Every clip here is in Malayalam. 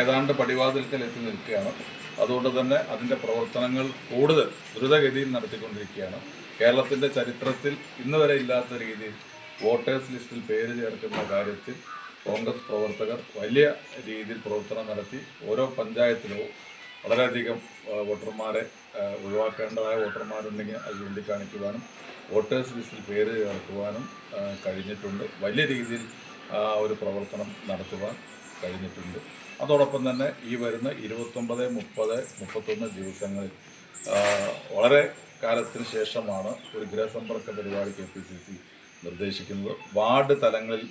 ഏതാണ്ട് പടിവാതിൽക്കൽ എത്തി നിൽക്കുകയാണ്. അതുകൊണ്ട് തന്നെ അതിന്റെ പ്രവർത്തനങ്ങൾ കൂടുതൽ ദ്രുതഗതിയിൽ നടത്തിക്കൊണ്ടിരിക്കുകയാണ്. കേരളത്തിന്റെ ചരിത്രത്തിൽ ഇന്ന് വരെ ഇല്ലാത്ത രീതിയിൽ വോട്ടേഴ്സ് ലിസ്റ്റിൽ പേര് ചേർക്കുന്ന കാര്യത്തിൽ കോൺഗ്രസ് പ്രവർത്തകർ വലിയ രീതിയിൽ പ്രവർത്തനം നടത്തി. ഓരോ പഞ്ചായത്തിലും വളരെയധികം വോട്ടർമാരെ ഒഴിവാക്കേണ്ടതായ വോട്ടർമാരുണ്ടെങ്കിൽ അത് ചൂണ്ടിക്കാണിക്കുവാനും വോട്ടേഴ്സ് ലിസ്റ്റിൽ പേര് ചേർക്കുവാനും കഴിഞ്ഞിട്ടുണ്ട്. വലിയ രീതിയിൽ ഒരു പ്രവർത്തനം നടത്തുവാൻ കഴിഞ്ഞിട്ടുണ്ട്. അതോടൊപ്പം തന്നെ ഈ വരുന്ന ഇരുപത്തൊമ്പത് മുപ്പത് മുപ്പത്തൊന്ന് ദിവസങ്ങളിൽ വളരെ കാലത്തിന് ശേഷമാണ് ഒരു ഗൃഹസമ്പർക്ക പരിപാടി കെ പി സി സി നിർദ്ദേശിക്കുന്നത്. വാർഡ് തലങ്ങളിൽ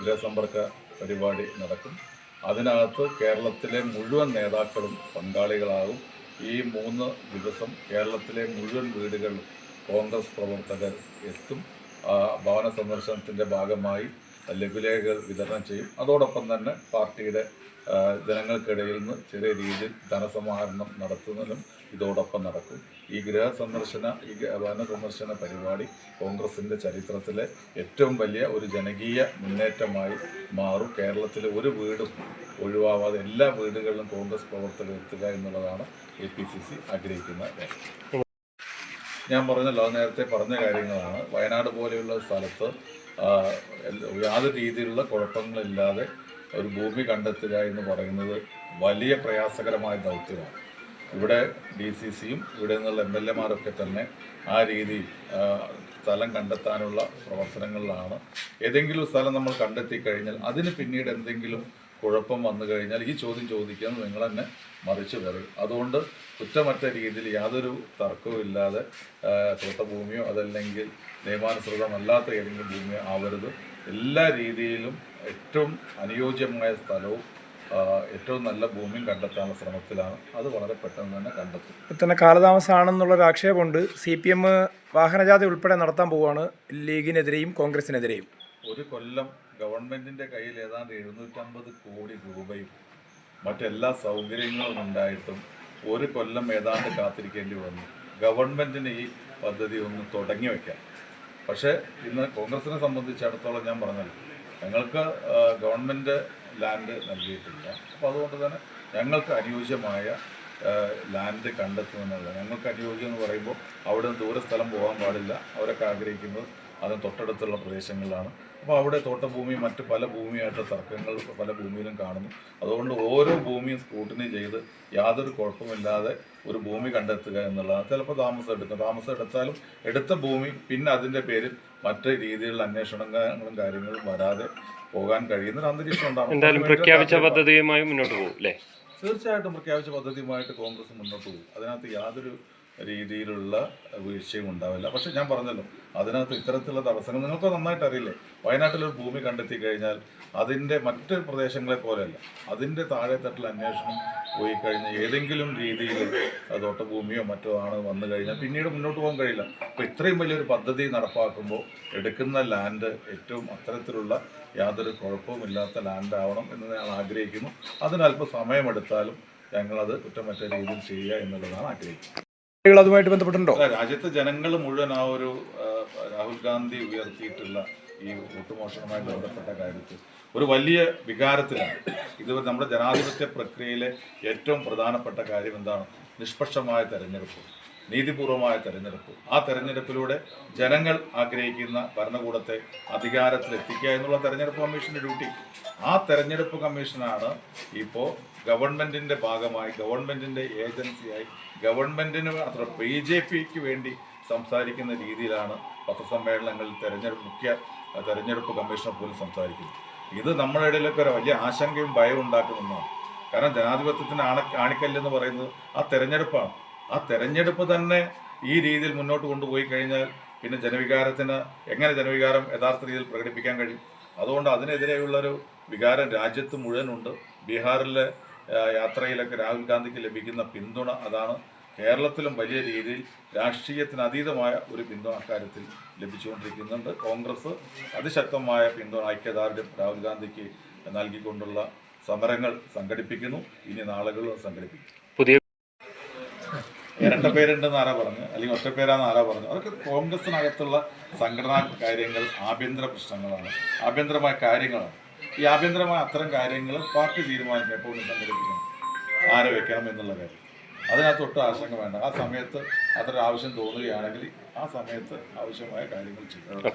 ഗൃഹസമ്പർക്ക പരിപാടി നടക്കും. അതിനകത്ത് കേരളത്തിലെ മുഴുവൻ നേതാക്കളും പങ്കാളികളാകും. ഈ മൂന്ന് ദിവസം കേരളത്തിലെ മുഴുവൻ വീടുകളിൽ കോൺഗ്രസ് പ്രവർത്തകർ എത്തും. ഭവന സന്ദർശനത്തിന്റെ ഭാഗമായി ലഘുലേഖകൾ വിതരണം ചെയ്യും. അതോടൊപ്പം തന്നെ പാർട്ടിയുടെ ജനങ്ങൾക്കിടയിൽ നിന്ന് ചെറിയ രീതിയിൽ ധനസമാഹരണം നടത്തുന്നതിനും ഇതോടൊപ്പം നടക്കും. ഈ ഗൃഹ സന്ദർശന ഈ വന സന്ദർശന പരിപാടി കോൺഗ്രസിന്റെ ചരിത്രത്തിലെ ഏറ്റവും വലിയ ഒരു ജനകീയ മുന്നേറ്റമായി മാറും. കേരളത്തിലെ ഒരു വീടും ഒഴിവാവാതെ എല്ലാ വീടുകളിലും കോൺഗ്രസ് പ്രവർത്തകർ എത്തുക എന്നുള്ളതാണ് എ പി സി സി ആഗ്രഹിക്കുന്ന ഞാൻ പറഞ്ഞല്ലോ നേരത്തെ പറഞ്ഞ കാര്യങ്ങളാണ്. വയനാട് പോലെയുള്ള സ്ഥലത്ത് യാതൊരു രീതിയിലുള്ള കുഴപ്പങ്ങളില്ലാതെ ഒരു ഭൂമി കണ്ടെത്തുക എന്ന് പറയുന്നത് വലിയ പ്രയാസകരമായ ദൗത്യമാണ്. ഇവിടെ ഡി സി സിയും ഇവിടെ നിന്നുള്ള എം എൽ എമാരൊക്കെ തന്നെ ആ രീതിയിൽ സ്ഥലം കണ്ടെത്താനുള്ള പ്രവർത്തനങ്ങളിലാണ്. ഏതെങ്കിലും സ്ഥലം നമ്മൾ കണ്ടെത്തി കഴിഞ്ഞാൽ അതിന് പിന്നീട് എന്തെങ്കിലും കുഴപ്പം വന്നു കഴിഞ്ഞാൽ ഈ ചോദ്യം ചോദിക്കുന്നത് നിങ്ങൾ തന്നെ മറിച്ച് പറയും അതുകൊണ്ട് കുറ്റമറ്റ രീതിയിൽ യാതൊരു തർക്കവും ഇല്ലാതെ തൃത്തഭൂമിയോ അതല്ലെങ്കിൽ നിയമാനുസൃതമല്ലാത്ത ഏതെങ്കിലും ഭൂമിയോ ആവരുത്. എല്ലാ രീതിയിലും ഏറ്റവും അനുയോജ്യമായ സ്ഥലവും ഏറ്റവും നല്ല ഭൂമിയും കണ്ടെത്താനുള്ള ശ്രമത്തിലാണ്. അത് വളരെ പെട്ടെന്ന് തന്നെ കണ്ടെത്തും. തന്നെ കാലതാമസമാണെന്നുള്ളൊരു ആക്ഷേപമുണ്ട്. സി പി എം വാഹനജാഥ ഉൾപ്പെടെ നടത്താൻ പോവുകയാണ് ലീഗിനെതിരെയും കോൺഗ്രസിനെതിരെയും. ഒരു കൊല്ലം ഗവൺമെന്റിന്റെ കയ്യിൽ ഏതാണ്ട് എഴുന്നൂറ്റമ്പത് കോടി രൂപയും മറ്റെല്ലാ സൗകര്യങ്ങളും ഉണ്ടായിട്ടും ഒരു കൊല്ലം ഏതാണ്ട് കാത്തിരിക്കേണ്ടി വന്നു. ഗവൺമെന്റിന് ഈ പദ്ധതി ഒന്ന് തുടങ്ങി വയ്ക്കാം പക്ഷേ ഇന്ന് കോൺഗ്രസിനെ സംബന്ധിച്ചിടത്തോളം ഞാൻ പറഞ്ഞല്ലോ ഞങ്ങൾക്ക് ഗവൺമെന്റ് ലാൻഡ് നൽകിയിട്ടില്ല. അപ്പോൾ അതുകൊണ്ട് തന്നെ ഞങ്ങൾക്ക് അനുയോജ്യമായ ലാൻഡ് കണ്ടെത്തുമെന്നുള്ളത്. ഞങ്ങൾക്ക് അനുയോജ്യം എന്ന് പറയുമ്പോൾ അവിടെ നിന്ന് പോകാൻ പാടില്ല. അവരൊക്കെ ആഗ്രഹിക്കുന്നത് അതിന് തൊട്ടടുത്തുള്ള പ്രദേശങ്ങളിലാണ്. അപ്പോൾ അവിടെ തോട്ടഭൂമി മറ്റ് പല ഭൂമിയായിട്ട് തർക്കങ്ങൾ പല ഭൂമിയിലും കാണുന്നു. അതുകൊണ്ട് ഓരോ ഭൂമിയും സ്ക്രൂട്ടിനി ചെയ്ത് യാതൊരു കുഴപ്പമില്ലാതെ ഒരു ഭൂമി കണ്ടെത്തുക എന്നുള്ളതാണ് ചിലപ്പോൾ താമസം എടുക്കും. താമസം എടുത്താലും എടുത്ത ഭൂമി പിന്നെ അതിന്റെ പേരിൽ മറ്റ് രീതിയിലുള്ള അന്വേഷണങ്ങളും കാര്യങ്ങളും വരാതെ പോകാൻ കഴിയുന്ന ഒരു അന്തരീക്ഷം ഉണ്ടാകും എന്തായാലും പ്രഖ്യാപിച്ച പദ്ധതിയുമായി മുന്നോട്ട് പോകും അല്ലേ? തീർച്ചയായിട്ടും പ്രഖ്യാപിച്ച പദ്ധതിയുമായിട്ട് കോൺഗ്രസ് മുന്നോട്ട് പോകും. അതിനകത്ത് യാതൊരു രീതിയിലുള്ള വീഴ്ചയും ഉണ്ടാവില്ല. പക്ഷെ ഞാൻ പറഞ്ഞല്ലോ അതിനകത്ത് ഇത്തരത്തിലുള്ള തടസ്സങ്ങൾ നിങ്ങൾക്ക് നന്നായിട്ട് അറിയില്ലേ? വയനാട്ടിലൊരു ഭൂമി കണ്ടെത്തി കഴിഞ്ഞാൽ അതിന്റെ മറ്റ് പ്രദേശങ്ങളെ പോലെയല്ല അതിന്റെ താഴെത്തട്ടിൽ അന്വേഷണം പോയി കഴിഞ്ഞാൽ ഏതെങ്കിലും രീതിയിൽ തോട്ടഭൂമിയോ മറ്റോ ആണ് വന്നു കഴിഞ്ഞാൽ പിന്നീട് മുന്നോട്ട് പോകാൻ കഴിയില്ല. അപ്പോൾ ഇത്രയും വലിയൊരു പദ്ധതി നടപ്പാക്കുമ്പോൾ എടുക്കുന്ന ലാൻഡ് ഏറ്റവും അത്തരത്തിലുള്ള യാതൊരു കുഴപ്പവുമില്ലാത്ത ലാൻഡ് ആവണം എന്ന് ഞാൻ ആഗ്രഹിക്കുന്നു. അതിനൽപ്പം സമയമെടുത്താലും ഞങ്ങളത് കുറ്റമറ്റ രീതിയിൽ ചെയ്യുക എന്നുള്ളതാണ് ആഗ്രഹിക്കുന്നത്. അതുമായിട്ട് ബന്ധപ്പെട്ടുണ്ടോ അല്ല, രാജ്യത്തെ ജനങ്ങൾ മുഴുവൻ ആ ഒരു രാഹുൽ ഗാന്ധി ഉയർത്തിയിട്ടുള്ള ഈ വോട്ടുമോഷണവുമായി ബന്ധപ്പെട്ട കാര്യത്തിൽ ഒരു വലിയ വികാരത്തിലാണ്. ഇത് നമ്മുടെ ജനാധിപത്യ പ്രക്രിയയിലെ ഏറ്റവും പ്രധാനപ്പെട്ട കാര്യം എന്താണ്? നിഷ്പക്ഷമായ തെരഞ്ഞെടുപ്പ്. നീതിപൂർവമായ തെരഞ്ഞെടുപ്പ്. ആ തെരഞ്ഞെടുപ്പിലൂടെ ജനങ്ങൾ ആഗ്രഹിക്കുന്ന ഭരണകൂടത്തെ അധികാരത്തിലെത്തിക്കുക എന്നുള്ള തെരഞ്ഞെടുപ്പ് കമ്മീഷന്റെ ഡ്യൂട്ടി. ആ തെരഞ്ഞെടുപ്പ് കമ്മീഷനാണ് ഇപ്പോൾ ഗവൺമെന്റിന്റെ ഭാഗമായി ഗവൺമെന്റിന്റെ ഏജൻസിയായി ഗവൺമെന്റിന് മാത്രം ബി ജെ പിക്ക് വേണ്ടി സംസാരിക്കുന്ന രീതിയിലാണ് പത്രസമ്മേളനങ്ങളിൽ തെരഞ്ഞെടുപ്പ് മുഖ്യ തെരഞ്ഞെടുപ്പ് കമ്മീഷണർ പോലും സംസാരിക്കുന്നത്. ഇത് നമ്മുടെ ഇടയിലൊക്കെ ഒരു വലിയ ആശങ്കയും ഭയവും ഉണ്ടാക്കുന്നതാണ് കാരണം ജനാധിപത്യത്തിന് ആണ ആണിക്കല്ലെന്ന് പറയുന്നത് ആ തെരഞ്ഞെടുപ്പാണ്. ആ തെരഞ്ഞെടുപ്പ് തന്നെ ഈ രീതിയിൽ മുന്നോട്ട് കൊണ്ടുപോയി കഴിഞ്ഞാൽ പിന്നെ ജനവികാരത്തിന് എങ്ങനെ ജനവികാരം യഥാർത്ഥ രീതിയിൽ പ്രകടിപ്പിക്കാൻ കഴിയും? അതുകൊണ്ട് അതിനെതിരെയുള്ളൊരു വികാരം രാജ്യത്ത് മുഴുവനുണ്ട് ബീഹാറിലെ യാത്രയിലൊക്കെ രാഹുൽ ഗാന്ധിക്ക് ലഭിക്കുന്ന പിന്തുണ അതാണ്. കേരളത്തിലും വലിയ രീതിയിൽ രാഷ്ട്രീയത്തിന് അതീതമായ ഒരു പിന്തുണ അക്കാര്യത്തിൽ ലഭിച്ചുകൊണ്ടിരിക്കുന്നുണ്ട്. കോൺഗ്രസ് അതിശക്തമായ പിന്തുണ ഐക്യദാർഢ്യം രാഹുൽ ഗാന്ധിക്ക് നൽകിക്കൊണ്ടുള്ള സമരങ്ങൾ സംഘടിപ്പിക്കുന്നു. ഇനി നാളുകൾ സംഘടിപ്പിക്കും. ഇരട്ട പേരുണ്ടെന്ന് ആരാ പറഞ്ഞു? അല്ലെങ്കിൽ ഒറ്റ പേരാന്ന് ആരാ പറഞ്ഞു? അതൊക്കെ കോൺഗ്രസിനകത്തുള്ള സംഘടനാ കാര്യങ്ങൾ ആഭ്യന്തര പ്രശ്നങ്ങളാണ്. ആഭ്യന്തരമായ കാര്യങ്ങളാണ്. ഈ ആഭ്യന്തരമായ അത്തരം കാര്യങ്ങൾ പാർട്ടി തീരുമാനിക്കണം എപ്പോൾ ഒന്ന് സംഘടിപ്പിക്കണം. ആരെ വെക്കണം എന്നുള്ള കാര്യം. അതിനകത്തൊട്ട് ആശങ്ക വേണ്ട. ആ സമയത്ത് അത്ര ആവശ്യം തോന്നുകയാണെങ്കിൽ ആ സമയത്ത് ആവശ്യമായ കാര്യങ്ങൾ ചെയ്യുക